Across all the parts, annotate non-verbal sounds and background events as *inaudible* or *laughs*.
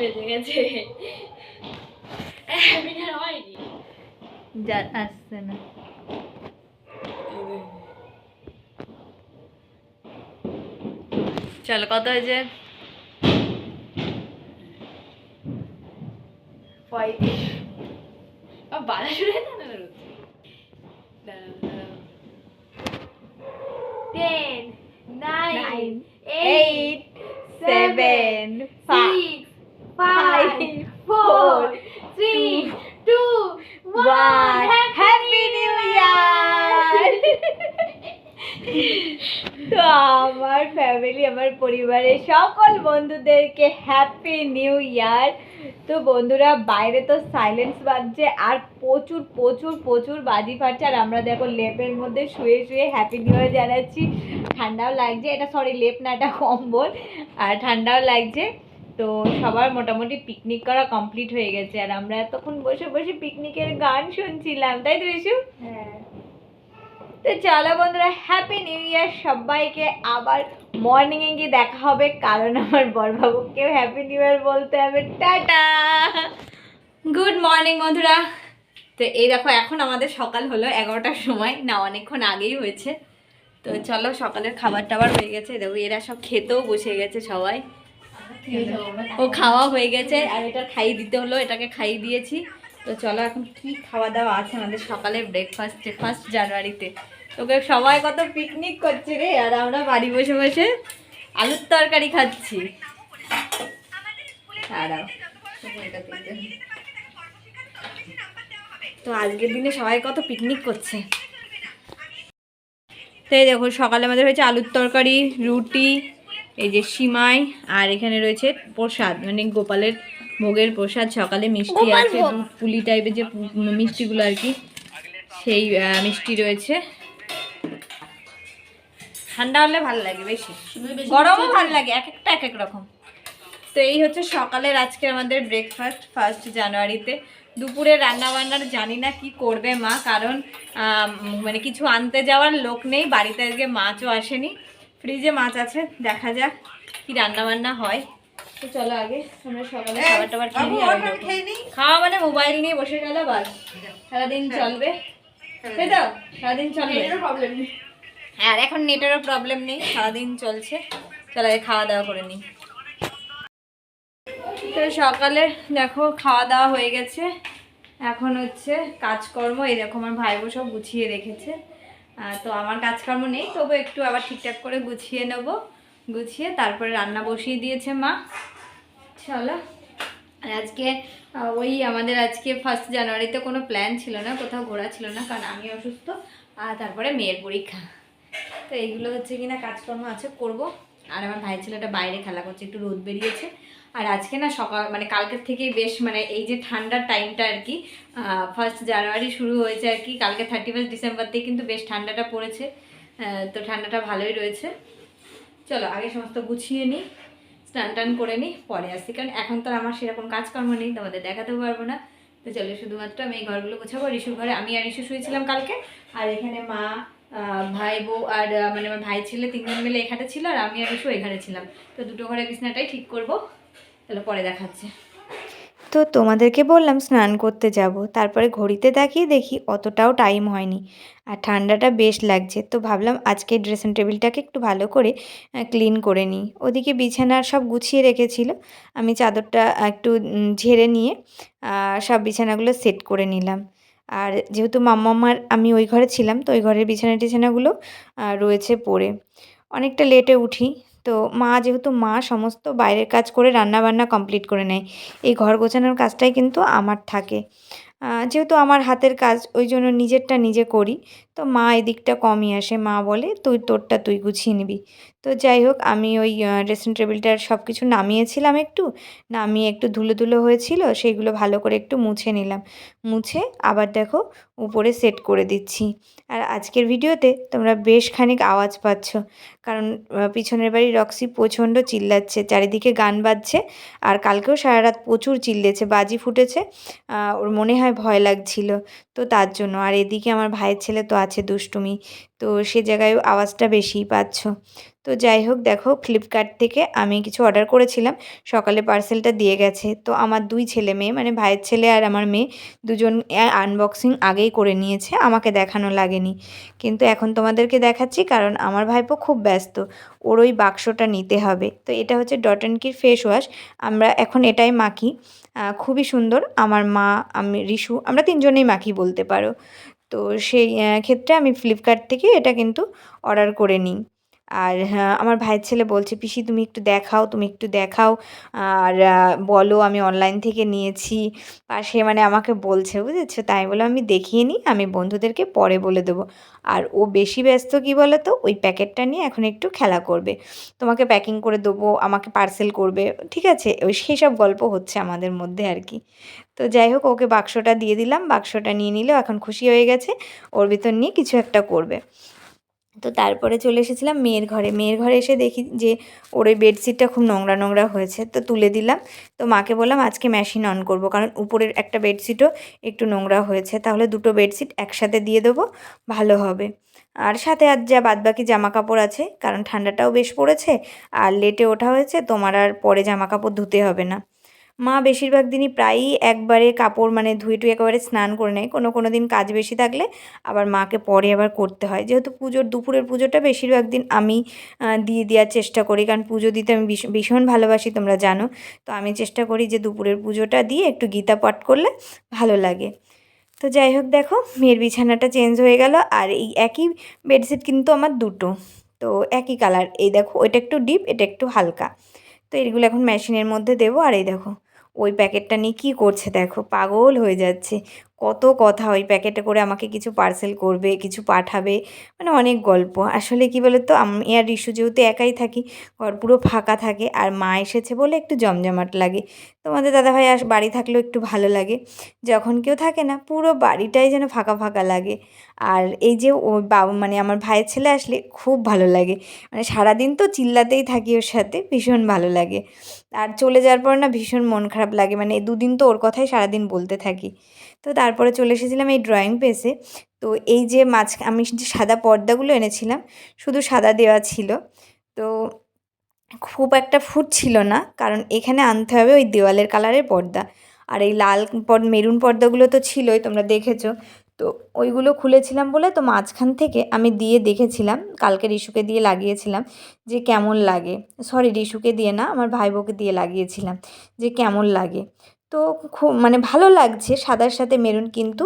বেজে গেছে happy new হয়নি। যা আসছে না। চলো কত হয়েছে? পঁয়ত্রিশ। ও বাধা শুরু হয়ে না দাঁড়াও দাঁড়াও ten nine eight seven six, five, four, three, two, তো আমার ফ্যামিলি আমার পরিবারের সকল বন্ধুদেরকে হ্যাপি নিউ ইয়ার তো বন্ধুরা বাইরে তো সাইলেন্স বাজছে আর প্রচুর প্রচুর প্রচুর বাজি ফাটছে। আর আমরা দেখো লেপের মধ্যে শুয়ে শুয়ে হ্যাপি নিউ ইয়ার জানাচ্ছি। ঠান্ডাও লাগছে এটা সরি লেপ না এটা কম্বল। আর ঠান্ডাও লাগছে। তো সবার মোটামুটি পিকনিক করা কমপ্লিট হয়ে গেছে। আর আমরা এতক্ষণ বসে বসে পিকনিকের গান শুনছিলাম তাই তো রিশু হ্যাঁ। তো চলো বন্ধুরা হ্যাপি নিউ ইয়ার সবাইকে। আবার মর্নিংয়ে গিয়ে দেখা হবে কারণ আমার বরবাবুকেও হ্যাপি নিউ ইয়ার বলতে হবে। টাটা! গুড মর্নিং বন্ধুরা। তো এই দেখো এখন আমাদের সকাল হলো এগারোটার সময়। না অনেকক্ষণ আগেই হয়েছে। তো চলো সকালের খাবার টাবার হয়ে গেছে। দেখো এরা সব খেতেও বসে গেছে সবাই। ও খাওয়া হয়ে গেছে আর এটা খাইয়ে দিতে হলো এটাকে খাইয়ে দিয়েছি। তো চলো এখন কি খাওয়া দাওয়া আছে আমাদের সকালে ব্রেকফাস্টে ফার্স্ট জানুয়ারিতে। তোকে সবাই কত পিকনিক করছে রে আর আমরা বাড়ি বসে বসে আলুর তরকারি খাচ্ছি। দাঁড়াও। তো আজকের দিনে সবাই কত পিকনিক করছে। তো এই দেখো সকালে আমাদের হয়েছে আলুর তরকারি রুটি এই যে সিমাই আর এখানে রয়েছে প্রসাদ মানে গোপালের ভোগের প্রসাদ সকালে মিষ্টি আছে পুলি টাইপের যে মিষ্টিগুলো আর কি সেই মিষ্টি রয়েছে। ঠান্ডা হলে ভালো লাগে বেশি। গরমও ভালো লাগে এক একটা এক এক রকম। তো এই হচ্ছে সকালের আজকে আমাদের ব্রেকফাস্ট ফার্স্ট জানুয়ারিতে। দুপুরে রান্না বান্নার জানি না কি করবে মা কারণ মানে কিছু আনতে যাওয়ার লোক নেই বাড়িতে আজকে মাছও আসেনি। ফ্রিজে মাছ আছে দেখা যাক কি রান্না বান্না হয়। তো চলো আগে আমরা সকালে খাবার টাবার খেয়ে নিই। খাওয়া মানে মোবাইল নিয়ে বসে গেল বাস। সারাদিন চলবে। তাই তো সারাদিন চলবে। প্রবলেম নেই। আর এখন নেটেরও প্রবলেম নেই সারাদিন চলছে। চলো আগে খাওয়া দাওয়া করে নিই। তো সকালে দেখো খাওয়া দাওয়া হয়ে গেছে। এখন হচ্ছে কাজকর্ম দেখো আমার ভাইবো সব গুছিয়ে রেখেছে। তো আমার কাজকর্ম নেই, তবু একটু আবার ঠিকঠাক করে গুছিয়ে নেব। গুছিয়ে তারপরে রান্না বসিয়ে দিয়েছে মা। চলো আর আজকে ওই আমাদের আজকে ফার্স্ট জানুয়ারিতে কোনো প্ল্যান ছিল না, কোথাও ঘোরা ছিল না, কারণ আমি অসুস্থ, আর তারপরে মেয়ের পরীক্ষা। তো এইগুলো হচ্ছে কিনা কাজকর্ম আছে, করব। আর আমার ভাই ছেলেটা বাইরে খেলা করছে, একটু রোদ বেরিয়েছে। আর আজকে না সকাল মানে কালকের থেকেই বেশ মানে এই যে ঠান্ডার টাইমটা আর কি ফার্স্ট জানুয়ারি শুরু হয়েছে আর কি, কালকে থার্টি ফার্স্ট ডিসেম্বর থেকে কিন্তু বেশ ঠান্ডাটা পড়েছে তো ঠান্ডাটা ভালোই রয়েছে। চলো আগে সমস্ত গুছিয়ে নিই, স্নান টান করে নিই, পরে আসছি। কারণ এখন তো আর আমার সেরকম কাজকর্ম নেই, তোমাদের দেখাতেও পারব না। তো চলো শুধুমাত্র আমি এই ঘরগুলো গোছাবো রিসুর ঘরে আমি আর রিসু শুয়েছিলাম কালকে। আর এখানে মা ভাই বউ আর মানে আমার ভাই ছেলে তিনজন মিলে এখানে ছিল আর আমি আর রিসু এখানে ছিলাম। তো দুটো ঘরে বিছনাটাই ঠিক করব। তাহলে পরে দেখাচ্ছে। তো তোমাদেরকে বললাম স্নান করতে যাব, তারপরে ঘড়িতে তাকিয়ে দেখি অতটাও টাইম হয়নি। আর ঠান্ডাটা বেশ লাগছে, তো ভাবলাম আজকে ড্রেসিং টেবিলটাকে একটু ভালো করে ক্লিন করে নিই। ওদিকে বিছানার সব গুছিয়ে রেখেছিল, আমি চাদরটা একটু ঝেড়ে নিয়ে সব বিছানাগুলো সেট করে নিলাম। আর যেহেতু মাম্মামার আমি ওই ঘরে ছিলাম, তো ওই ঘরের বিছানা টিছানাগুলো রয়েছে পড়ে। অনেকটা লেটে উঠি তো মা যেহেতু মা, সমস্ত বাইরের কাজ করে রান্নাবান্না কমপ্লিট করে নেয়। এই ঘর গোছানোর কাজটাই কিন্তু আমার থাকে। যেহেতু আমার হাতের কাজ, ওই জন্য নিজেরটা নিজে করি। তো মা এদিকটা কমই আসে, মা বলে, তুই তোরটা তুই গুছিয়ে নিবি। তো যাই হোক, আমি ওই ড্রেসিং টেবিলটার সব কিছু নামিয়েছিলাম একটু। নামিয়ে একটু ধুলো ধুলো হয়েছিল, সেইগুলো ভালো করে একটু মুছে নিলাম। মুছে আবার দেখো, উপরে সেট করে দিচ্ছি। আর আজকের ভিডিওতে তোমরা বেশ খানিক আওয়াজ পাচ্ছ। কারণ পিছনের বাড়ি রক্সি প্রচণ্ড চিল্লাচ্ছে, চারিদিকে গান বাজছে, আর কালকেও সারা রাত প্রচুর চিল্লেছে, বাজি ফুটেছে। ওর মনে হয় ভয় লাগছিল। তো তার জন্য। আর এদিকে আমার ভাইয়ের ছেলে তো আছে দুষ্টুমি। তো সে জায়গায় আওয়াজটা বেশিই পাচ্ছ। তো যাই হোক, দেখো ফ্লিপকার্ট থেকে আমি কিছু অর্ডার করেছিলাম। সকালে পার্সেলটা দিয়ে গেছে। তো আমার দুই ছেলে মেয়ে মানে ভাইয়ের ছেলে আর আমার মেয়ে, দুজন আনবক্সিং আগেই করে নিয়েছে। আমাকে দেখানো লাগেনি। কিন্তু এখন তোমাদেরকে দেখাচ্ছি কারণ আমার ভাইপো খুব ব্যস্ত। ওর ওই বাক্সটা নিতে হবে। তো এটা হচ্ছে ডট অ্যান্ড কির ফেস ওয়াশ আমরা এখন এটাই মাখি। খুবই সুন্দর। আমার মা, আমি, রিশু, আমরা তিনজনেই মাখি বলতে পারো। তো সেই ক্ষেত্রে আমি ফ্লিপকার্ট থেকে এটা কিন্তু অর্ডার করে নিই। আর হ্যাঁ, আমার ভাইয়ের ছেলে বলছে পিসি তুমি একটু দেখাও তুমি একটু দেখাও। আর বলো আমি অনলাইন থেকে নিয়েছি। আর সে মানে আমাকে বলছে বুঝেছ? তাই বলে আমি দেখিয়ে নিই আমি বন্ধুদেরকে পরে বলে দেবো। আর ও বেশি ব্যস্ত কী বলো তো ওই প্যাকেটটা নিয়ে এখন একটু খেলা করবে। তোমাকে প্যাকিং করে দেবো আমাকে পার্সেল করবে ঠিক আছে? ওই সেই সব গল্প হচ্ছে আমাদের মধ্যে আর কি। তো যাই হোক ওকে বাক্সটা দিয়ে দিলাম বাক্সটা নিয়ে নিলেও এখন খুশি হয়ে গেছে ওর ভিতর নিয়ে কিছু একটা করবে। তো তারপরে চলে এসেছিলাম মেয়ের ঘরে। মেয়ের ঘরে এসে দেখি যে ওর ওই বেডশিটটা খুব নোংরা নোংরা হয়েছে, তো তুলে দিলাম। তো মাকে বললাম, আজকে মেশিন অন করব, কারণ উপরের একটা বেডশিটও একটু নোংরা হয়েছে। তাহলে দুটো বেডশিট একসাথে দিয়ে দেবো, ভালো হবে। আর সাথে আর যা বাদবাকি জামা কাপড় আছে, কারণ ঠান্ডাটাও বেশ পড়েছে, আর লেটে ওঠা হয়েছে, তোমার আর পরে জামা কাপড় ধুতে হবে না। মা বেশিরভাগ দিনই প্রায়ই একবারে কাপড় মানে ধুয়ে টুয়ে একেবারে স্নান করে নেয়। কোনো কোনো দিন কাজ বেশি থাকলে আবার মাকে পরে আবার করতে হয়। যেহেতু পুজোর, দুপুরের পুজোটা বেশিরভাগ দিন আমি দিয়ে দেওয়ার চেষ্টা করি। কারণ পুজো দিতে আমি ভীষণ ভালোবাসি, তোমরা জানো। তো আমি চেষ্টা করি যে দুপুরের পুজোটা দিয়ে একটু গীতা পাঠ করলে ভালো লাগে। তো যাই হোক, দেখো, মেয়ের বিছানাটা চেঞ্জ হয়ে গেল আর এই একই বেডশিট কিন্তু আমার দুটো। তো একই কালার। এই দেখো ওইটা একটু ডিপ, এটা একটু হালকা। তো এগুলো এখন মেশিনের মধ্যে দেবো। আর এই দেখো ওই প্যাকেটটা নিয়ে কী করছে দেখো? পাগল হয়ে যাচ্ছে। কত কথা ওই প্যাকেটে করে আমাকে কিছু পার্সেল করবে, কিছু পাঠাবে মানে অনেক গল্প। আসলে কি বলো তো আমি আর রিশু যেহেতু একাই থাকি, ঘর পুরো ফাঁকা থাকে, আর মা এসেছে বলে একটু জমজমাট লাগে। তোমাদের দাদাভাই আস, বাড়ি থাকলেও একটু ভালো লাগে। যখন কেউ থাকে না, পুরো বাড়িটাই যেন ফাঁকা ফাঁকা লাগে। আর এই যে ও বাবা মানে আমার ভাইয়ের ছেলে আসলে খুব ভালো লাগে। মানে সারাদিন তো চিল্লাতেই থাকি ওর সাথে, ভীষণ ভালো লাগে। আর চলে যাওয়ার পর না ভীষণ মন খারাপ লাগে মানে দুদিন তো ওর কথাই সারাদিন বলতে থাকি। তো তারপরে চলে এসেছিলাম এই ড্রয়িং পেসে তো এই যে মাঝ, আমি যে সাদা পর্দাগুলো এনেছিলাম, শুধু সাদা দেওয়া ছিল। তো খুব একটা ফুট ছিল না, কারণ এখানে আনতে হবে ওই দেওয়ালের কালারের পর্দা। আর এই লাল মেরুন পর্দাগুলো তো ছিলই, তোমরা দেখেছ। তো ওইগুলো খুলেছিলাম বলে তো মাঝখান থেকে আমি দিয়ে দেখেছিলাম, কালকে রিশুকে দিয়ে লাগিয়েছিলাম যে কেমন লাগে। সরি রিশুকে দিয়ে না, আমার ভাই বউকে দিয়ে লাগিয়েছিলাম যে কেমন লাগে। তো খুব মানে ভালো লাগছে সাদার সাথে মেরুন কিন্তু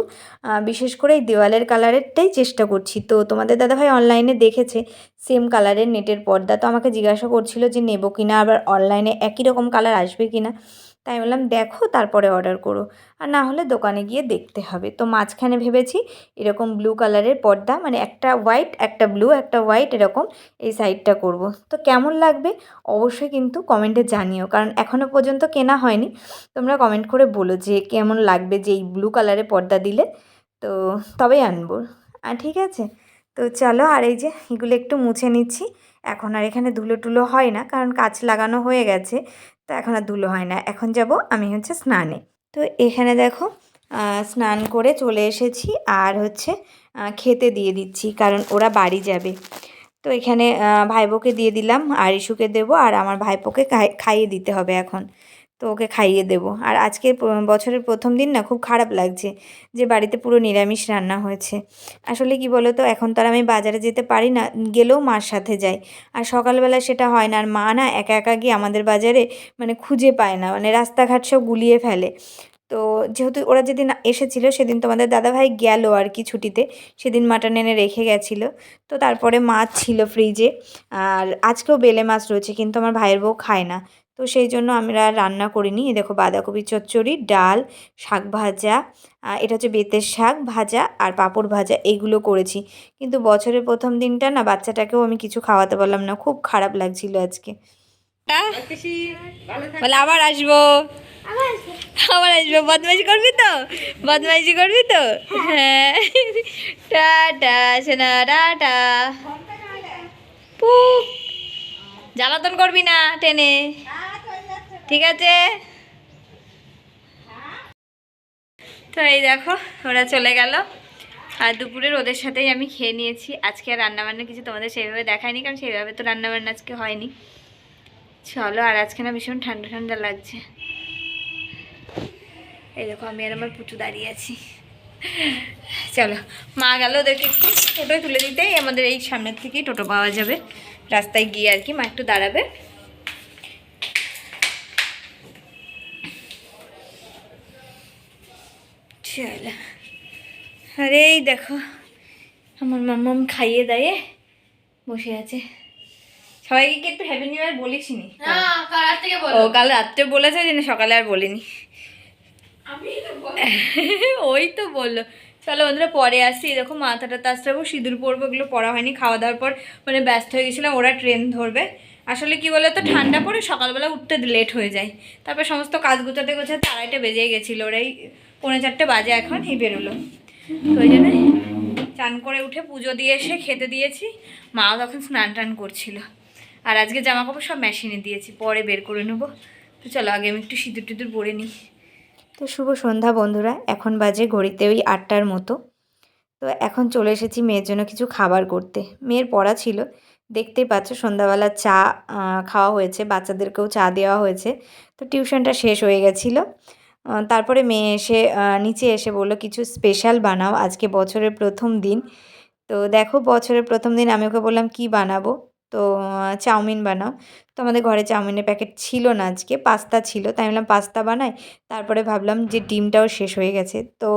বিশেষ করে এই দেওয়ালের কালারেরটাই চেষ্টা করছি। তো তোমাদের দাদাভাই অনলাইনে দেখেছে সেম কালারের নেটের পর্দা, তো আমাকে জিজ্ঞাসা করছিল যে নেব কিনা? আবার অনলাইনে একই রকম কালার আসবে কি না তাই বললাম, দেখো, তারপরে অর্ডার করো। আর না হলে দোকানে গিয়ে দেখতে হবে। তো মাঝখানে ভেবেছি এরকম ব্লু কালারের পর্দা মানে একটা হোয়াইট একটা ব্লু একটা হোয়াইট এরকম এই সাইডটা করব। তো কেমন লাগবে অবশ্যই কিন্তু কমেন্টে জানিও, কারণ এখনও পর্যন্ত কেনা হয়নি। তোমরা কমেন্ট করে বলো যে কেমন লাগবে যে এই ব্লু কালারের পর্দা দিলে। তো তবেই আনব। আর ঠিক আছে? তো চলো, আর এই যে এগুলো একটু মুছে নিচ্ছি। এখন আর এখানে ধুলো টুলো হয় না, কারণ কাচ লাগানো হয়ে গেছে। তো এখন আর ধুলো হয় না। এখন যাব আমি হচ্ছে স্নানে। তো এখানে দেখো স্নান করে চলে এসেছি আর হচ্ছে খেতে দিয়ে দিচ্ছি কারণ ওরা বাড়ি যাবে। তো এখানে ভাইবোকে দিয়ে দিলাম, আর ইস্যুকে দেবো, আর আমার ভাইপোকে খাই- খাইয়ে দিতে হবে এখন। তো ওকে খাইয়ে দেবো। আর আজকে বছরের প্রথম দিন না খুব খারাপ লাগছে যে বাড়িতে পুরো নিরামিষ রান্না হয়েছে। আসলে কি বলো তো এখন তো আর আমি বাজারে যেতে পারি না, গেলেও মার সাথে যাই। আর সকালবেলা সেটা হয় না, আর মা না একা একা গিয়ে আমাদের বাজারে মানে খুঁজে পায় না মানে রাস্তাঘাট সব গুলিয়ে ফেলে। তো যেহেতু ওরা যেদিন এসেছিল সেদিন তোমাদের দাদাভাই গেল আর কি ছুটিতে, সেদিন মাটন এনে রেখে গেছিল। তো তারপরে মাছ ছিল ফ্রিজে আর আজকেও বেলে মাছ রয়েছে, কিন্তু আমার ভাইয়ের বউ খায় না। তো সেই জন্য আমরা রান্না করিনি। এই দেখো বাঁধাকপি চচ্চড়ি ডাল শাক ভাজা এটা হচ্ছে বেতের শাক ভাজা আর পাঁপড় ভাজা এইগুলো করেছি। কিন্তু বছরের প্রথম দিনটা না বাচ্চাটাকেও আমি কিছু খাওয়াতে পারলাম না খুব খারাপ লাগছিল আজকে। বলে আবার আসব। আবার আসব বদমাইশি করবি তো? বদমাইশি করবি তো? হ্যাঁ। টাটা সোনা টাটা। জ্বালাতন করবি না টেনে। ঠিক আছে? তো এই দেখো, ওরা চলে গেল। আর দুপুরের ওদের সাথেই আমি খেয়ে নিয়েছি। আজকে আর রান্নাবান্না কিছু তোমাদের সেইভাবে দেখায়নি, কারণ সেইভাবে তো রান্নাবান্না আজকে হয়নি। চলো, আর আজকে না ভীষণ ঠান্ডা ঠান্ডা লাগছে। এই দেখো, আমি আর আমার পুচু দাঁড়িয়ে আছি। চলো, মা গেল ওদেরকে একটু টোটোয় তুলে দিতেই আমাদের এই সামনের থেকেই টোটো পাওয়া যাবে। রাস্তায় গিয়ে আর কি মা একটু দাঁড়াবে। চলো আরে এই দেখো আমার মাম্মাম খাইয়ে দাইয়ে বসে আছে। সবাইকে কি একটু হ্যাপি নিউ ইয়ার বলিস নি? ও কাল রাত্রে বলেছে যে না সকালে আর বলিনি। আমি *laughs* ওই তো বলল। চলো বন্ধুরা পরে আসি এরকম মাথাটা তাছাড়াবো সিঁদুর পরবো এগুলো পড়া হয়নি। খাওয়া দাওয়ার পর মানে ব্যস্ত হয়ে গেছিলাম ওরা ট্রেন ধরবে। আসলে কি বলো তো ঠান্ডা পড়ে সকালবেলা উঠতে লেট হয়ে যায়। তারপর সমস্ত কাজ গোছাতে গোছাতে আড়াইটে বেজেই গেছিল ওরাই পৌনে চারটে বাজে এখন, এই বেরোলো। তো ওই জন্য চান করে উঠে পুজো দিয়ে এসে খেতে দিয়েছি। মাও তখন স্নান টান করছিল। আর আজকে জামা কাপড় সব মেশিনে দিয়েছি, পরে বের করে নেব। তো চলো, আগে আমি একটু সিঁদুর টিঁদুর পরে নিই। তো শুভ সন্ধ্যা বন্ধুরা, এখন বাজে ঘড়িতে ওই আটটার মতো। তো এখন চলে এসেছি মেয়ের জন্য কিছু খাবার করতে। মেয়ের পড়া ছিল, দেখতেই পাচ্ছ সন্ধ্যাবেলা চা খাওয়া হয়েছে, বাচ্চাদেরকেও চা দেওয়া হয়েছে। তো টিউশনটা শেষ হয়ে গেছিল। তারপরে মেয়ে এসে নিচে এসে বলল, কিছু স্পেশাল বানাও, আজকে বছরের প্রথম দিন। তো দেখো, বছরের প্রথম দিন আমি ওকে বললাম, কি বানাবো? তো চাউমিন বানাও। তো আমাদের ঘরে চাউমিনের প্যাকেট ছিল না আজকে, পাস্তা ছিল, তাই বললাম, পাস্তা বানাই? তারপরে ভাবলাম যে ডিমটাও শেষ হয়ে গেছে। তো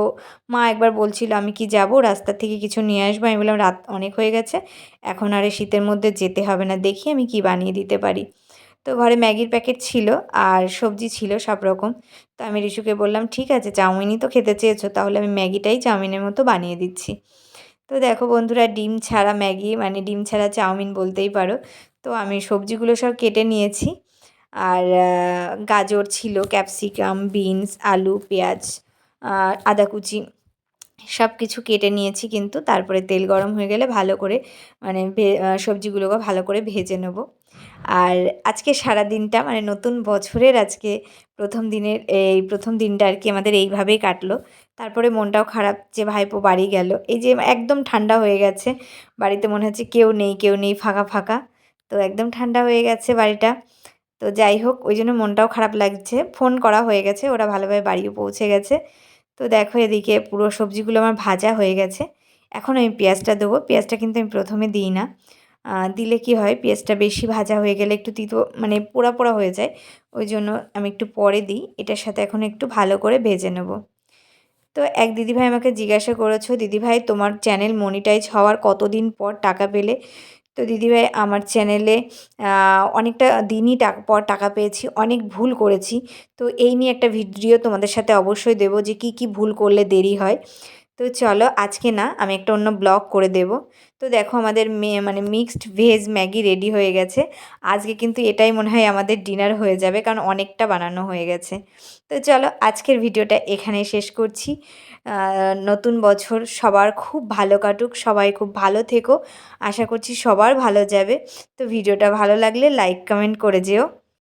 মা একবার বলছিল, আমি কি যাব? রাস্তা থেকে কিছু নিয়ে আসব? আমি বললাম, রাত অনেক হয়ে গেছে, এখন আর শীতের মধ্যে যেতে হবে না, দেখি আমি কি বানিয়ে দিতে পারি। তো ঘরে ম্যাগির প্যাকেট ছিল আর সবজি ছিল সব রকম। তো আমি রিশুকে বললাম, ঠিক আছে, চাউমিনই তো খেতে চেয়েছো, তাহলে আমি ম্যাগিটাই চাউমিনের মতো বানিয়ে দিচ্ছি। তো দেখো বন্ধুরা, ডিম ছাড়া ম্যাগি মানে ডিম ছাড়া চাউমিন বলতেই পারো। তো আমি সবজিগুলো সব কেটে নিয়েছি। আর গাজর ছিল, ক্যাপসিকাম, বিনস, আলু, পেঁয়াজ আর আদা কুচি সব কিছু কেটে নিয়েছি কিন্তু তারপরে তেল গরম হয়ে গেলে ভালো করে মানে সবজিগুলোকে ভালো করে ভেজে নেব। আর আজকে সারা দিনটা মানে নতুন বছরের আজকে প্রথম দিনের, এই প্রথম দিনটা আর কি আমাদের এইভাবেই কাটলো। তারপরে মনটাও খারাপ যে ভাইপো বাড়ি গেল। এই যে একদম ঠান্ডা হয়ে গেছে, বাড়িতে মনে হচ্ছে কেউ নেই কেউ নেই, ফাঁকা ফাঁকা। তো একদম ঠান্ডা হয়ে গেছে বাড়িটা। তো যাই হোক, ওই জন্য মনটাও খারাপ লাগছে। ফোন করা হয়ে গেছে, ওরা ভালোভাবে বাড়িও পৌঁছে গেছে। তো দেখো এদিকে পুরো সবজিগুলো আমার ভাজা হয়ে গেছে। এখন আমি পেঁয়াজটা দেবো। পেঁয়াজটা কিন্তু আমি প্রথমে দিই না। দিলে কি হয়, পেঁয়াজটা বেশি ভাজা হয়ে গেলে একটু তিতো মানে পোড়া পোড়া হয়ে যায়, ওই জন্য আমি একটু পরে দিই, এটার সাথে এখন একটু ভালো করে ভেজে নেব। তো এক দিদিভাই আমাকে জিজ্ঞাসা করেছ, দিদিভাই, তোমার চ্যানেল মনিটাইজ হওয়ার কতদিন পর টাকা পেলে? তো দিদিভাই, আমার চ্যানেলে অনেকটা দিনই টাকা, পর টাকা পেয়েছি, অনেক ভুল করেছি। তো এই নিয়ে একটা ভিডিও তোমাদের সাথে অবশ্যই দেবো যে কি কি ভুল করলে দেরি হয়। তো চলো আজকে না আমি একটা অন্য ব্লগ করে দেব। তো দেখো আমাদের মানে মিক্সড ভেজ ম্যাগি রেডি হয়ে গেছে। আজকে কিন্তু এটাই মনে হয় আমাদের ডিনার হয়ে যাবে কারণ অনেকটা বানানো হয়ে গেছে। তো চলো আজকের ভিডিওটা এখানে শেষ করছি। নতুন বছর সবার খুব ভালো কাটুক, সবাই খুব ভালো থেকো। আশা করছি সবার ভালো যাবে। তো ভিডিওটা ভালো লাগলে লাইক কমেন্ট করে যেও।